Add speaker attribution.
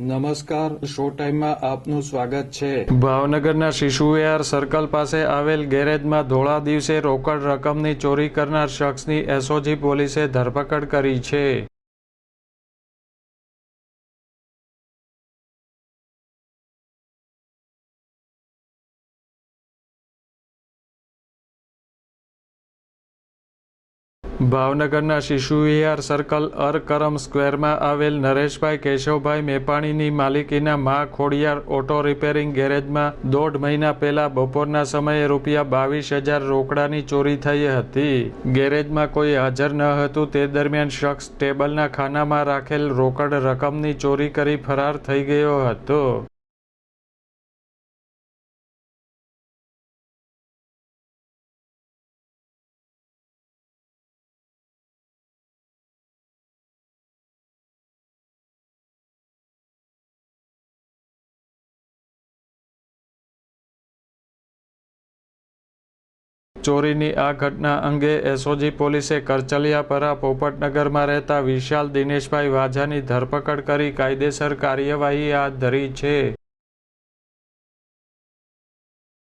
Speaker 1: નમસ્કાર, શો ટાઈમમાં આપનું સ્વાગત છે.
Speaker 2: ભાવનગરના શિશુવિહાર સર્કલ પાસે આવેલ ગેરેજમાં ધોળા દિવસે રોકડ રકમની ચોરી કરનાર શખ્સની એસઓજી પોલીસે ધરપકડ કરી છે. ભાવનગરના શિશુવિહાર સર્કલ અર કરમ સ્ક્વેરમાં આવેલ નરેશભાઈ કેશવભાઈ મેપાણીની માલિકીના મા ખોડિયાર ઓટો રિપેરિંગ ગેરેજમાં દોઢ મહિના પહેલા બપોરના સમયે રૂપિયા બાવીસ હજાર રોકડાની ચોરી થઈ હતી. ગેરેજમાં કોઈ હાજર ન હતું, તે દરમિયાન શખ્સ ટેબલના ખાનામાં રાખેલ રોકડ રકમની ચોરી કરી ફરાર થઈ ગયો હતો. ચોરીની આ ઘટના અંગે એસઓજી પોલીસે કરચલિયાપરા પોપટનગરમાં રહેતા વિશાલ દિનેશભાઈ વાઝાની ધરપકડ કરી કાયદેસર કાર્યવાહી હાથ ધરી છે.